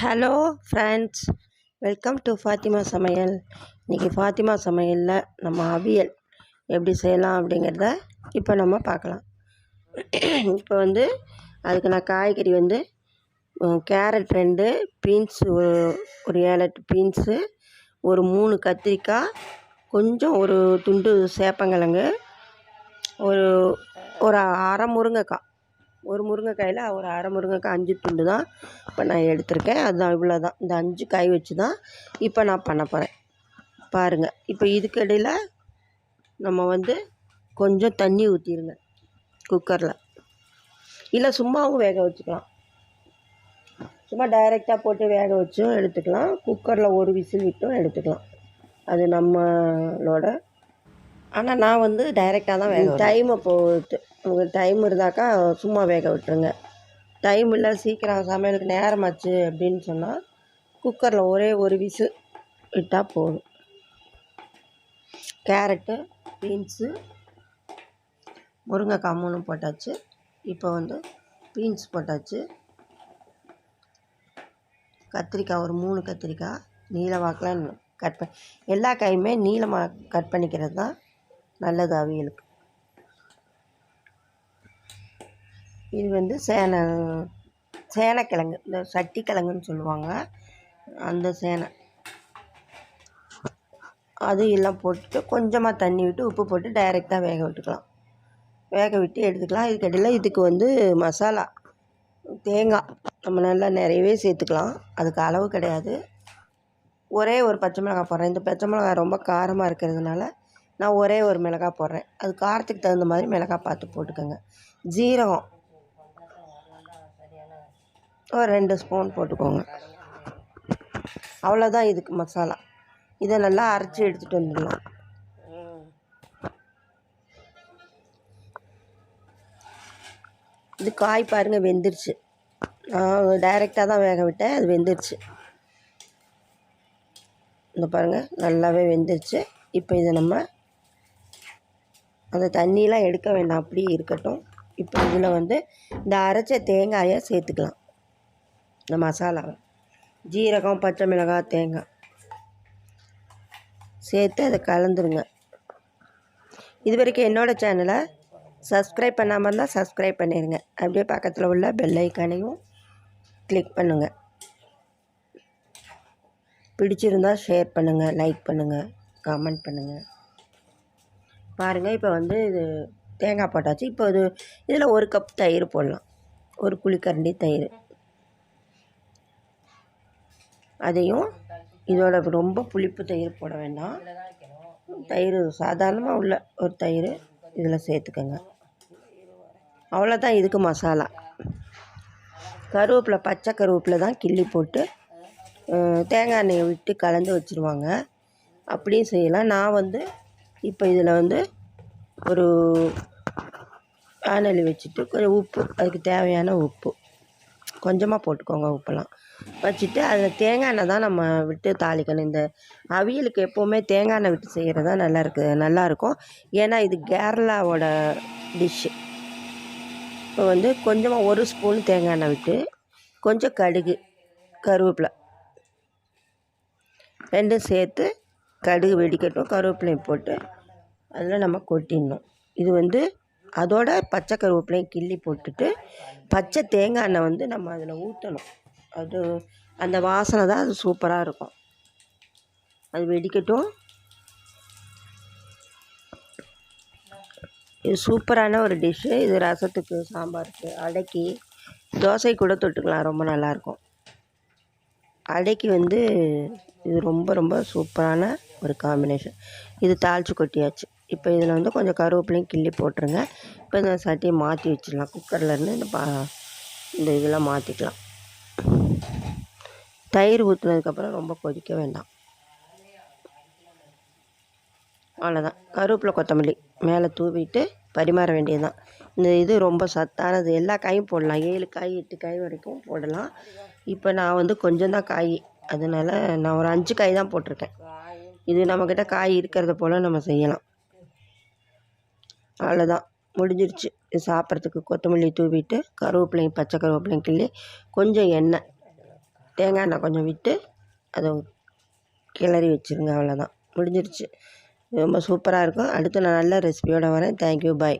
Hello friends welcome to Fathima சமையல் இன்றைக்கி ஃபாத்திமா சமையலில் நம்ம அவியல் எப்படி செய்யலாம் அப்படிங்கிறத இப்போ நம்ம பார்க்கலாம். இப்போ வந்து அதுக்கு நான் காய்கறி வந்து கேரட் ரெண்டு பீன்ஸ் ஒரு ஏழு எட்டு பீன்ஸு ஒரு மூணு கத்திரிக்காய் கொஞ்சம் ஒரு துண்டு சேப்பங்கிழங்கு ஒரு ஒரு அரை முருங்கைக்காய். ஒரு முருங்கைக்காயில் ஒரு அரை முருங்கைக்காய் அஞ்சு துண்டு தான் இப்போ நான் எடுத்திருக்கேன். அதுதான் இவ்வளோ தான் இந்த அஞ்சு காய் வச்சு தான் இப்போ நான் பண்ண போகிறேன் பாருங்கள் இப்போ இதுக்கு இடையில் நம்ம வந்து கொஞ்சம் தண்ணி ஊற்றிடுங்க குக்கரில். இல்லை சும்மாவும் வேக வச்சுக்கலாம். சும்மா டைரெக்டாக போட்டு வேக வச்சும் எடுத்துக்கலாம். குக்கரில் ஒரு விசில் விட்டும் எடுத்துக்கலாம். அது நம்மளோட ஆனால் நான் வந்து டைரெக்டாக தான் வேக டைமை பொறுத்து உங்களுக்கு டைம் இருந்தாக்கா சும்மா வேக விட்டுருங்க. டைம் இல்லை சீக்கிரம் சமையலுக்கு நேரமாச்சு அப்படின்னு சொன்னால் குக்கரில் ஒரே ஒரு விசில் விட்டால் போதும். கேரட்டு பீன்ஸு முருங்கைக்காய் மூணு போட்டாச்சு. இப்போ வந்து பீன்ஸ் போட்டாச்சு. கத்திரிக்காய் ஒரு மூணு கத்திரிக்காய் நீல வாக்கெலாம் கட் பண்ண எல்லா காயுமே நீளமாக கட் பண்ணிக்கிறது தான் நல்லது அவியலுக்கு. இது வந்து சேனை சேனைக்கிழங்கு. இந்த சட்டி கிழங்குன்னு சொல்லுவாங்க. அந்த சேனை. அது எல்லாம் போட்டுட்டு கொஞ்சமாக தண்ணி விட்டு உப்பு போட்டு டைரெக்டாக வேக விட்டுக்கலாம். வேக விட்டு எடுத்துக்கலாம். இதுக்கடையில் இதுக்கு வந்து மசாலா தேங்காய் நம்ம நல்லா நிறையவே சேர்த்துக்கலாம். அதுக்கு அளவு கிடையாது. ஒரே ஒரு பச்சை மிளகாய் போடுறேன். இந்த பச்சை மிளகாய் ரொம்ப காரமாக இருக்கிறதுனால நான் ஒரே ஒரு மிளகாய் போடுறேன். அது காரத்துக்கு தகுந்த மாதிரி மிளகாய் பார்த்து போட்டுக்கோங்க. ஜீரகம் ஒரு ரெண்டு ஸ்பூன் போட்டுக்கோங்க. அவ்வளோதான் இதுக்கு மசாலா. இதை நல்லா அரைச்சி எடுத்துகிட்டு வந்துடலாம். இது காய் பாருங்கள் வெந்துருச்சு. நான் டைரெக்டாக தான் வேக விட்டேன் அது வெந்துருச்சு. இந்த பாருங்கள் நல்லாவே வெந்துருச்சு. இப்போ இதை நம்ம அந்த தண்ணியெலாம் எடுக்க வேண்டாம் அப்படியே இருக்கட்டும். இப்போ இதில் வந்து இந்த அரைச்ச தேங்காயை சேர்த்துக்கலாம். இந்த மசாலாவை ஜீரகம் பச்சை மிளகாய் தேங்காய். சேர்த்து அதை கலந்துருங்க. இது வரைக்கும் என்னோடய சேனலை சப்ஸ்கிரைப் பண்ணாமல் இருந்தால் சப்ஸ்கிரைப் பண்ணிடுங்க அப்படியே பக்கத்தில் உள்ள பெல் ஐக்கானையும் கிளிக் பண்ணுங்கள் பிடிச்சிருந்தால் ஷேர் பண்ணுங்கள் லைக் பண்ணுங்கள் கமெண்ட் பண்ணுங்கள் பாருங்கள் இப்போ வந்து இது தேங்காய் போட்டாச்சு. இப்போ இது இதில் ஒரு கப் தயிர் போடலாம். ஒரு குழிக்கரண்டி தயிர். அதையும் இதோட ரொம்ப புளிப்பு தயிர் போட வேண்டாம். தயிர் சாதாரணமாக உள்ள ஒரு தயிர் இதில் சேர்த்துக்கோங்க. அவ்வளோதான் இதுக்கு மசாலா. கருவேப்பிலை பச்சை கருவேப்பிலை தான் கிள்ளி போட்டு தேங்காய் எண்ணெயை விட்டு கலந்து வச்சுருவாங்க. அப்படியும் செய்யலாம். நான் வந்து இப்போ இதில் வந்து ஒரு வானொலி வச்சுட்டு கொஞ்சம் உப்பு அதுக்கு தேவையான உப்பு. கொஞ்சமாக போட்டுக்கோங்க உப்பெல்லாம். வச்சுட்டு அதில் தேங்காய் எண்ணெய் தான் நம்ம விட்டு தாளிக்கணும். இந்த அவியலுக்கு எப்போவுமே தேங்காய் எண்ணெய் விட்டு செய்கிறது தான் நல்லா இருக்கு நல்லாயிருக்கும் ஏன்னா இது கேரளாவோட டிஷ்ஷு இப்போ வந்து கொஞ்சமாக ஒரு ஸ்பூன் தேங்காய் எண்ணெய் விட்டு கொஞ்சம் கடுகு கருவேப்பிலை. ரெண்டும் சேர்த்து கடுகு வெடிக்கட்டும் கருவேப்பிலையும் போட்டு அதில் நம்ம கொட்டிடணும். இது வந்து அதோட பச்சை கருவேப்பிலையும் கிள்ளி போட்டுட்டு பச்சை தேங்காய் எண்ணெய் வந்து நம்ம அதில் ஊற்றணும் அது அந்த வாசனை தான் அது சூப்பராக இருக்கும். அது வெடிக்கட்டும். இது சூப்பரான ஒரு டிஷ்ஷு இது ரசத்துக்கு சாம்பாருக்கு அடைக்கி தோசை கூட தொட்டுக்கலாம் ரொம்ப நல்லாயிருக்கும் அடைக்கி வந்து இது ரொம்ப ரொம்ப சூப்பரான ஒரு காம்பினேஷன் இது தாளித்து கொட்டியாச்சு. இப்போ இதில் வந்து கொஞ்சம் கருவேப்பிலையும் கிள்ளி போட்டுருங்க. இப்போ இந்த சட்டியை மாற்றி வச்சிடலாம். குக்கர்லேருந்து இந்த பா இந்த இதெல்லாம் மாற்றிக்கலாம் தயிர் ஊற்றுனதுக்கப்புறம் ரொம்ப கொதிக்க வேண்டாம். அவ்வளோதான் கருவேப்பிலை கொத்தமல்லி மேலே தூவிட்டு பரிமாற வேண்டியதுதான். இந்த இது ரொம்ப சத்தானது. எல்லா காயும் போடலாம். ஏழு காய் எட்டு காய் வரைக்கும் போடலாம். இப்போ நான் வந்து கொஞ்சம் தான் காய். அதனால நான் ஒரு அஞ்சு காய் தான் போட்டிருக்கேன். இது நம்மக்கிட்ட காய் இருக்கிறத போல் நம்ம செய்யலாம். அவ்வளோதான் முடிஞ்சிருச்சு. இது சாப்பிட்றதுக்கு கொத்தமல்லி தூவிட்டு கருவேப்பிலையும் பச்சை கருவேப்பிலையும் கிள்ளி கொஞ்சம் எண்ணெய். தேங்காய் எண்ணெய் கொஞ்சம் விட்டு அதை கிளறி வச்சுருங்க அவ்வளோதான் முடிஞ்சிருச்சு. ரொம்ப சூப்பராக இருக்கும். அடுத்து நான் நல்ல ரெசிபியோடு வரேன். Thank you bye